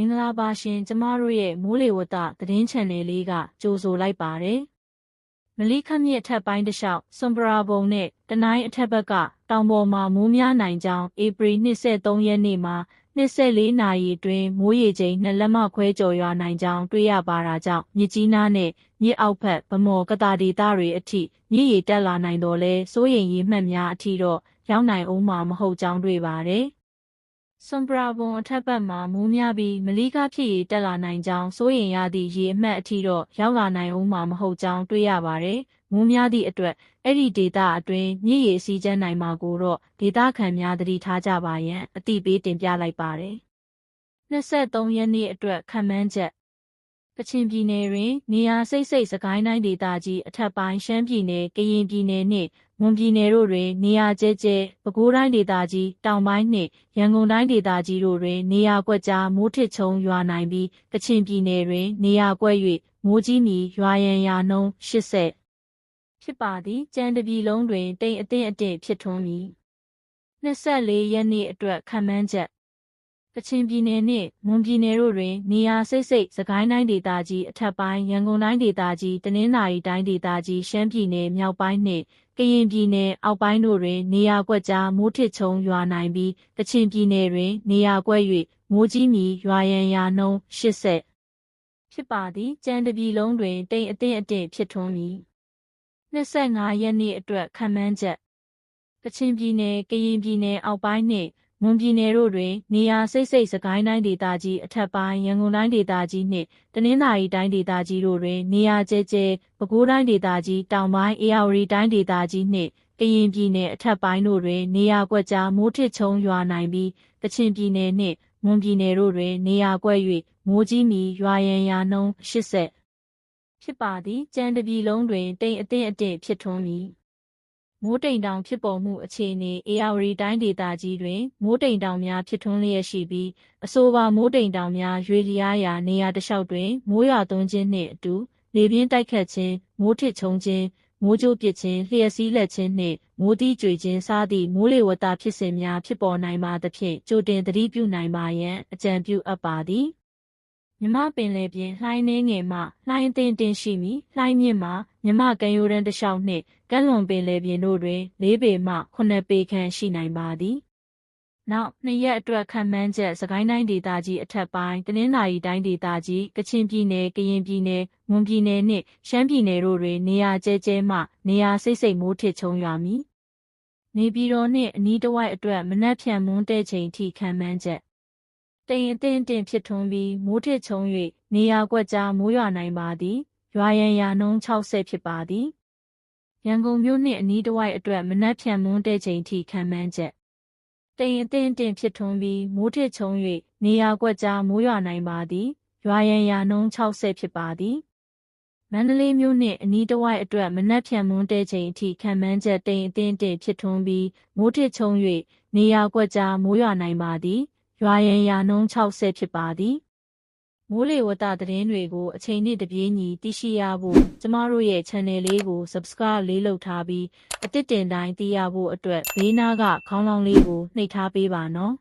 င်္ဂလာပါရှင်ကျမတို့ရဲ့မိုးလေဝသသတင်းချန်နယ်လေးကကြိုဆိုလိုက်ပါတယ်။မလီခတ်မြစ်အထက်ပိုင်းတစ်လျှောက်စွန်ပရာဘုံနဲ့တနိုင်းအထက်ဘက်ကတောင်ပေါ်မှာမိုးများနိုင်ကြောင်းဧပြီ23ရက်နေ့မှာ24နာရီအတွင်းမိုးရေချိန်နှစ်လက်မခွဲကျော်ရွာနိုင်ကြောင်းတွေ့ရပါတာကြောင့်မြစ်ကြီးနားနဲ့မြစ်အောက်ဘက်ဗမော်ကတာဒေသတွေအထိမြစ်ရေတက်လာနိုင်တော့လဲစိုးရိမ်ရေမှတ်များအထိတော့ရောက်နိုင်အောင်မှာမဟုတ်ကြောင်းတွေ့ပါတယ်။ စွန်ပရာဘုံအထက်ဘက်မှာမိုးများပြီးမလီကားဖြစ်ရေတက်လာနိုင်ကြောင်းစိုးရင်ရသည့်ရေအမှတ်အထိတော့ရောက်လာနိုင်ဦးမှာမဟုတ်ကြောင်းတွေ့ရပါတယ်။မိုးများသည့်အတွက်အဲ့ဒီဒေတာအတွင်းမြစ်ရေစီးကျန်းနိုင်မှာကိုတော့ဒေတာခံများသတိထားကြပါရန်အတိပေးတင်ပြလိုက်ပါတယ်။23ရက်နေ့အတွက်ခံမှန်းချက် ကချင်ပြည်နယ်တွင် နေရာစိတ်စိတ်စကိုင်းတိုင်းဒေသကြီးအထက်ပိုင်းရှမ်းပြည်နယ်ကရင်ပြည်နယ်နှင့်မွန်ပြည်နယ်တို့တွင် နေရာကျဲကျဲပဲခူးတိုင်းဒေသကြီးတောင်ပိုင်းနှင့်ရန်ကုန်တိုင်းဒေသကြီးတို့တွင် နေရာကွက်ကြားမိုးထစ်ချုံရွာနိုင်ပြီးကချင်ပြည်နယ်တွင် နေရာကွက်၍မိုးကြီးမီရွာရန်ရာနှုန်း80ဖြစ်ပါသည်ကြံတပြီလုံးတွင်တိမ်အထင်အတင့်ဖြစ်ထွန်းမည်24ရက်နေ့အတွက်ခံမှန်းချက် ကချင်ပြည်နယ်နှင့်မွန်ပြည်နယ်တို့တွင် နေရာစိတ်စိတ်စကိုင်းတိုင်းဒေသကြီးအထက်ပိုင်းရန်ကုန်တိုင်းဒေသကြီးတနင်္သာရီတိုင်းဒေသကြီးရှမ်းပြည်နယ်မြောက်ပိုင်းနှင့်ကရင်ပြည်နယ်အောက်ပိုင်းတို့တွင် နေရာကွက်ကြားမိုးထစ်ချုံရွာနိုင်ပြီးကချင်ပြည်နယ်တွင် နေရာကွက်၍မိုးကြီးမီရွာရန်ရာနှုန်း80ဖြစ်ပါသည်ကြံတပြီလုံးတွင်တိမ်အထင်အတင့်ဖြစ်ထွန်းမည်25ရက်နေ့အတွက်ခံမှန်းချက်ကချင်ပြည်နယ်ကရင်ပြည်နယ်အောက်ပိုင်းနှင့် မွန်ပြည်နယ်တို့တွင် နေရာစိတ်စိတ်စကိုင်းတိုင်းဒေသကြီးအထက်ပိုင်းရန်ကုန်တိုင်းဒေသကြီးနှင့်တနင်္သာရီတိုင်းဒေသကြီးတို့တွင် နေရာကျဲကျဲပဲခူးတိုင်းဒေသကြီးတောင်ပိုင်းအေရဝတီတိုင်းဒေသကြီးနှင့်ကရင်ပြည်နယ်အထက်ပိုင်းတို့တွင် နေရာကွက်ကြားမိုးထစ်ချုံရွာနိုင်ပြီးကချင်ပြည်နယ်နှင့်မွန်ပြည်နယ်တို့တွင် နေရာကွက်၍မိုးကြီးမီရွာရန်ရာနှုန်း80ဖြစ်ပါသည်ကြံတပြီလုံးတွင်တိမ်အထင်အတင့်ဖြစ်ထွန်းမည် မိုးတိမ်တောင်ဖြစ်ပေါ်မှုအခြေအနေအေရဝတီတိုင်းဒေသကြီးတွင်မိုးတိမ်တောင်များဖြစ်ထွန်းလျက်ရှိပြီးအဆိုပါမိုးတိမ်တောင်များရွေလျားရာနေရာတစ်လျှောက်တွင်မိုးရွာသွန်းခြင်းနှင့်အတူလေပြင်းတိုက်ခတ်ခြင်းမိုးထစ်ချုံခြင်းမိုးကြိုးပစ်ခြင်းလျှက်စီးလက်ခြင်းနှင့်မိုးတိကျွေခြင်းစသည့်မိုးလေဝသဖြစ်စဉ်များဖြစ်ပေါ်နိုင်ပါသဖြင့်ကြိုတင်သတိပြုနိုင်ပါရန်အကြံပြုအပ်ပါသည် မြမပင်လေပြင်လှိုင်းနှင်းငယ်မှလှိုင်းအသင့်တင်ရှိမီလှိုင်းမြင့်မှမြမကံရိုးတန်းတစ်လျှောက်နှင့်ကမ်းလွန်ပင်လေပြင်တို့တွင်၄ပေမှ9ပေခန့်ရှိနိုင်ပါသည်နောက်နှစ်ရက်အတွက်ခံမှန်းချက်စကိုင်းတိုင်းဒေသကြီးအထက်ပိုင်းတနင်္သာရီတိုင်းဒေသကြီးကချင်ပြည်နယ်ကရင်ပြည်နယ်မွန်ပြည်နယ်နှင့်ရှမ်းပြည်နယ်တို့တွင်နေရာကျဲကျဲမှနေရာစိတ်စိတ်မိုးထစ်ချုံရွာမည်နေပြည်တော်နှင့်အနီးတစ်ဝိုက်အတွက်မနက်ဖြန်မွန်းတဲ့ချိန်ထိခံမှန်းချက် တိမ်အထင်တင်ဖြစ်ထွန်းပြီးမိုးထစ်ချုံ၍နေရာကွက်ကြားမိုးရွာနိုင်ပါသည်ရွာရန်ရာနှုန်း60ဖြစ်ပါသည်ရန်ကုန်မြို့နှင့်အနီးတစ်ဝိုက်အတွက်မနက်ဖြန်မွန်းတဲ့ချိန်ထိခံမှန်းချက်တိမ်အထင်တင်ဖြစ်ထွန်းပြီးမိုးထစ်ချုံ၍နေရာကွက်ကြားမိုးရွာနိုင်ပါသည်ရွာရန်ရာနှုန်း60ဖြစ်ပါသည်မန္တလေးမြို့နှင့်အနီးတစ်ဝိုက်အတွက်မနက်ဖြန်မွန်းတဲ့ချိန်အထိခံမှန်းချက်တိမ်အထင်တင်ဖြစ်ထွန်းပြီးမိုးထစ်ချုံ၍နေရာကွက်ကြားမိုးရွာနိုင်ပါသည် ရွာရန်ရာနှုန်း60ဖြစ်ပါသည်မိုးလေဝသသတင်းတွေကိုအချိန်နဲ့တပြေးညီသိရှိရဖို့ကျမတို့ရဲ့ channel လေးကို subscribe လေးလုပ်ထားပြီးအသစ်တင်တိုင်းသိရဖို့အတွက်ဘေးနားကခေါင်းလောင်းလေးကိုနှိပ်ထားပေးပါနော်